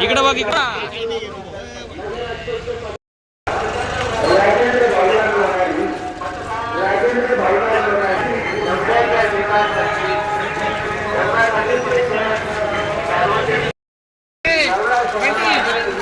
इकडे बघ इकडं मराठी आरटीआय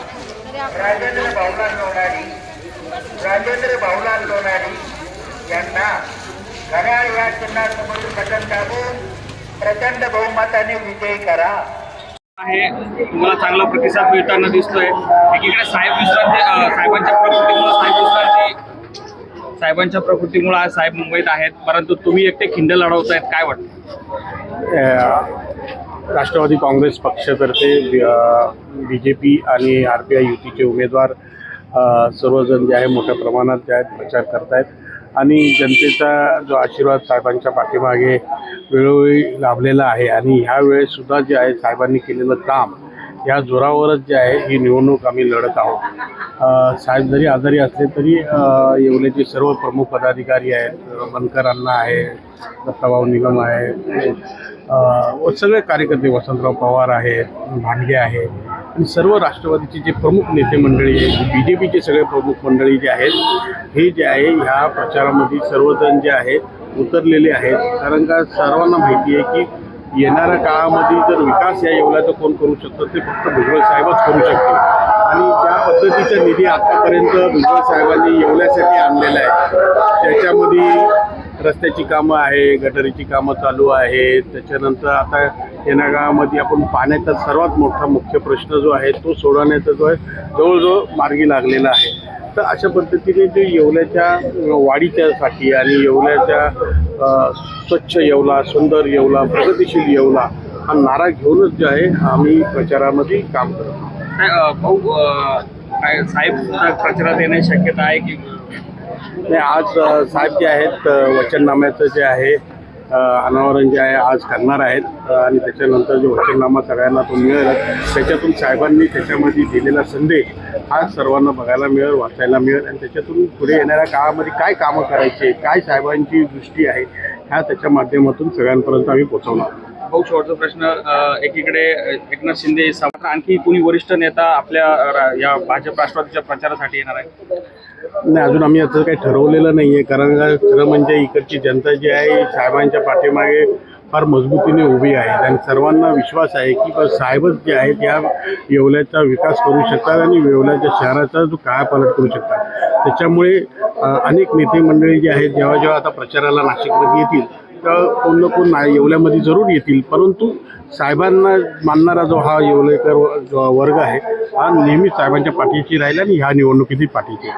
राजेंद्र भाऊलाल लोणारी राजेंद्र भाऊलाल लोणारी यांना घड्याळ या चिन्हासमोरील बटन दाबून प्रचंड बहुमताने विजयी करा. आहे. तुम्हाला चांगला प्रतिसाद मिळताना दिसतोय. एकीकडे साहेब विश्रांती साहेबांच्या प्रकृतीमुळे साहेब विश्रांती साहेबांच्या प्रकृतीमुळे आज साहेब मुंबईत आहेत. परंतु तुम्ही एकटे खिंड लढवतायत. काय वाटतं? राष्ट्रवादी काँग्रेस पक्षातर्फे बी जे पी आणि आर पी आय युतीचे उमेदवार सर्वजण जे आहे मोठ्या प्रमाणात जे आहेत प्रचार करतायत. आणि जनतेचा जो आशीर्वाद साहेबांच्या पाठीमागे वेळोवेळी लाभलेला आहे आणि ह्यावेळेसुद्धा जे आहे साहेबांनी केलेलं काम या जोरावरच जे आहे ही निवडणूक आम्ही लढत आहोत. साहेब जरी आजारी असले तरी येवलेचे सर्व प्रमुख पदाधिकारी आहेत बनकर आहे दत्ताभाऊ निगम आहे सगळे कार्यकर्ते वसंतराव पवार आहेत भांडगे आहे आणि सर्व राष्ट्रवादीचे जे प्रमुख नेते मंडळी आहेत बी जे पीचे सगळे प्रमुख मंडळी जे आहेत हे जे आहे ह्या प्रचारामध्ये सर्वजण जे आहेत उतरलेले आहेत. कारण का सर्वांना माहिती आहे की येणाऱ्या काळामध्ये जर विकास या येवल्याचं कोण करू शकतो ते फक्त भुजबळ साहेबच करू शकते आणि त्या पद्धतीचा निधी आतापर्यंत भुजबळ साहेबांनी येवल्यासाठी आणलेला आहे. त्याच्यामध्ये रस्त्याची कामं आहे गटरीची कामं चालू आहेत. त्याच्यानंतर आता येणाऱ्या काळामध्ये आपण पाण्याचा सर्वात मोठा मुख्य प्रश्न जो आहे तो सोडवण्याचा जो आहे जवळजवळ मार्गी लागलेला आहे. तर अशा पद्धतीने जे येवल्याच्या वाढीच्यासाठी आणि येवल्याच्या स्वच्छ येवला सुंदर येवला प्रगतिशील येवला हा नारा घेऊनच जे आहे आम्ही प्रचारामध्ये काम करतो भाऊ काय साहेब प्रचारात येण्याची शक्यता आहे की नाही आज साहेब जे आहेत वचननाम्याचं जे आहे अनावरण जे आहे आज करणार आहेत. आणि त्याच्यानंतर जो वचननामा सगळ्यांना तो मिळेल त्याच्यातून साहेबांनी त्याच्यामध्ये दिलेला संदेश हा सर्वांना बघायला मिळेल वाचायला मिळेल. आणि त्याच्यातून पुढे येणाऱ्या काळामध्ये काय कामं करायचे काय साहेबांची दृष्टी आहे ह्या त्याच्या माध्यमातून सगळ्यांपर्यंत आम्ही पोचवणार भाऊ शेवटचा प्रश्न एकीकडे एकनाथ शिंदे समोर आणखी कोणी वरिष्ठ नेता आपल्या रा- या भाजप राष्ट्रवादीच्या प्रचारासाठी येणार आहे? नाही अजून आम्ही याचं काही ठरवलेलं नाही आहे कारण खरं म्हणजे इकडची जनता जी आहे साहेबांच्या पाठीमागे फार मजबूतीने उभी आहे. आणि सर्वांना विश्वास आहे की साहेबच जे आहेत या येवल्याचा विकास करू शकतात आणि येवल्याच्या शहराचा जो कायापालट करू शकतात. त्याच्यामुळे अनेक नेते मंडळी जी आहेत जेव्हा जेव्हा आता प्रचाराला नाशिकमध्ये येतील तर कोण ना कोण नाही येवल्यामध्ये जरूर येतील. परंतु साहेबांना मानणारा जो हा येवलेकर व- जो वर्ग आहे हा नेहमी साहेबांच्या पाठीशी राहील आणि ह्या निवडणुकीतील पाठीशी